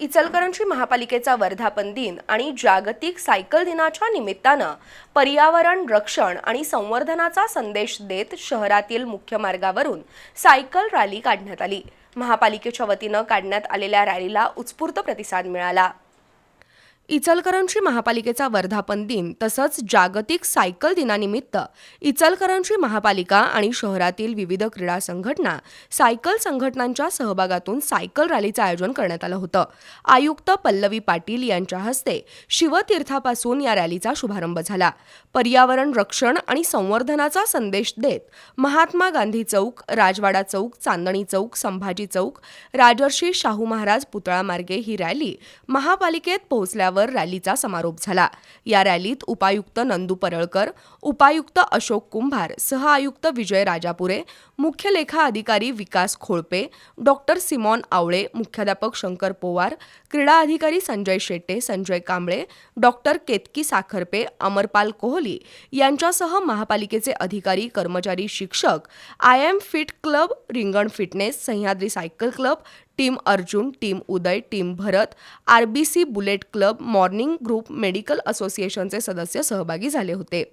इचलकरंजी महापालिकेचा वर्धापन दिन आणि जागतिक सायकल दिनाच्या निमित्तानं पर्यावरण रक्षण आणि संवर्धनाचा संदेश देत शहरातील मुख्य मार्गावरून सायकल रॅली काढण्यात आली. महापालिकेच्या वतीनं काढण्यात आलेल्या रॅलीला उत्स्फूर्त प्रतिसाद मिळाला. इचलकरंजी महापालिकेचा वर्धापन दिन तसंच जागतिक सायकल दिनानिमित्त इचलकरंजी महापालिका आणि शहरातील विविध क्रीडा संघटना सायकल संघटनांच्या सहभागातून सायकल रॅलीचं आयोजन करण्यात आलं होतं. आयुक्त पल्लवी पाटील यांच्या हस्ते शिवतीर्थापासून या रॅलीचा शुभारंभ झाला. पर्यावरण रक्षण आणि संवर्धनाचा संदेश देत महात्मा गांधी चौक राजवाडा चौक चांदणी चौक संभाजी चौक राजर्षी शाहू महाराज पुतळा मार्गे ही रॅली महापालिकेत पोहोचल्यावर रॅलीचा समारोप झाला. या रॅलीत उपायुक्त नंदू परळकर उपायुक्त अशोक कुंभार सहआयुक्त विजय राजापुरे मुख्य लेखा अधिकारी विकास खोळपे डॉक्टर सिमॉन आवळे मुख्याध्यापक शंकर पोवार क्रीडा अधिकारी संजय शेट्टे संजय कांबळे डॉक्टर केतकी साखरपे अमरपाल कोहली यांच्यासह महापालिकेचे अधिकारी कर्मचारी शिक्षक I M fit club Ringan fitness Sahyadri cycle club team Arjun team Uday team Bharat RBC bullet club morning group medical असोसिएशनचे सदस्य सहभागी झाले होते.